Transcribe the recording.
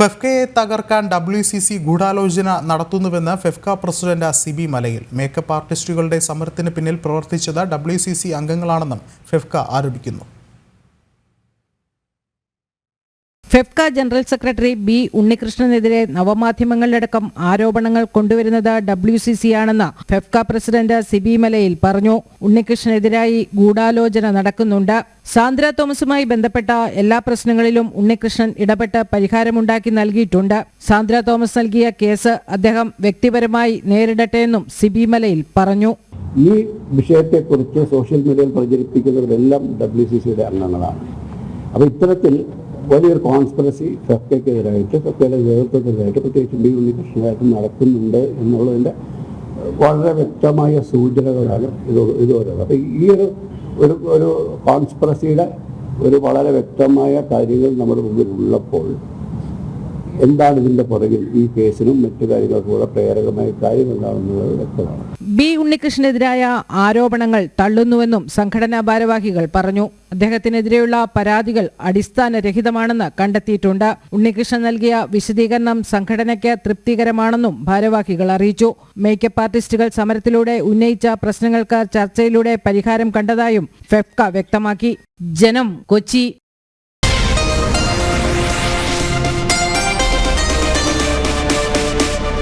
ഫെഫ്കയെ തകർക്കാൻ W C C ഗൂഢാലോചന നടത്തുന്നുവെന്ന് FEFKA president Sibi Malayil. Makeup ആർട്ടിസ്റ്റുകളുടെ സമരത്തിന് പിന്നിൽ പ്രവർത്തിച്ചത് ഡബ്ല്യു സി സി അംഗങ്ങളാണെന്നും ഫെഫ്ക ആരോപിക്കുന്നു. ഫെഫ്ക ജനറൽ സെക്രട്ടറി ബി ഉണ്ണികൃഷ്ണനെതിരെ നവമാധ്യമങ്ങളിലടക്കം ആരോപണങ്ങൾ കൊണ്ടുവരുന്നത് ഡബ്ല്യു സി സി ആണെന്ന് ഫെഫ്ക പ്രസിഡന്റ് സിബി മലയിൽ പറഞ്ഞു. ഉണ്ണികൃഷ്ണനെതിരായി ഗൂഢാലോചന നടക്കുന്നുണ്ട്. സാന്ദ്ര തോമസുമായി ബന്ധപ്പെട്ട എല്ലാ പ്രശ്നങ്ങളിലും ഉണ്ണികൃഷ്ണൻ ഇടപെട്ട് പരിഹാരമുണ്ടാക്കി നൽകിയിട്ടുണ്ട്. സാന്ദ്ര തോമസ് നൽകിയ കേസ് അദ്ദേഹം വ്യക്തിപരമായി നേരിടട്ടെ എന്നും സിബി മലയിൽ പറഞ്ഞു. ഈ വിഷയത്തെക്കുറിച്ച് സോഷ്യൽ മീഡിയയിൽ പ്രചരിപ്പിക്കുന്നവരെല്ലാം ഡബ്ല്യു സി സിയുടെ അംഗങ്ങളാണ്. അപ്പോൾ ഇത്തരത്തിൽ വലിയൊരു കോൺസ്പിറസി ഫെഫ്കയ്ക്കെതിരായിട്ട് ഫെഫ്കയുടെ നേതൃത്വത്തിനെതിരായിട്ട് പ്രത്യേകിച്ച് ബി ഉണ്ണികൃഷ്ണനായിട്ട് നടക്കുന്നുണ്ട് എന്നുള്ളതിന്റെ വളരെ വ്യക്തമായ സൂചനകളാണ് ഇത് ഇതുവരെ അപ്പോൾ ഈ ഒരു ഒരു ഒരു കോൺസ്പിറസിയുടെ ഒരു വളരെ വ്യക്തമായ കാര്യങ്ങൾ നമ്മുടെ മുമ്പിൽ ഉള്ളപ്പോൾ എന്താണ് ഇതിന്റെ പുറകിൽ ഈ കേസിനും മറ്റു കാര്യങ്ങൾക്കും കൂടെ പ്രേരകമായ കാര്യം എന്താണെന്നുള്ളത് വ്യക്തമാണ്. ബി ഉണ്ണികൃഷ്ണനെതിരായ ആരോപണങ്ങൾ തള്ളുന്നുവെന്നും സംഘടനാ ഭാരവാഹികൾ പറഞ്ഞു. അദ്ദേഹത്തിനെതിരെയുള്ള പരാതികൾ അടിസ്ഥാനരഹിതമാണെന്ന് കണ്ടെത്തിയിട്ടുണ്ട്. ഉണ്ണികൃഷ്ണൻ നൽകിയ വിശദീകരണം സംഘടനയ്ക്ക് തൃപ്തികരമാണെന്നും ഭാരവാഹികൾ അറിയിച്ചു. മേക്കപ്പ് ആർട്ടിസ്റ്റുകൾ സമരത്തിലൂടെ ഉന്നയിച്ച പ്രശ്നങ്ങൾക്ക് ചർച്ചയിലൂടെ പരിഹാരം കണ്ടതായും ഫെഫ്ക വ്യക്തമാക്കി. ജനം കൊച്ചി.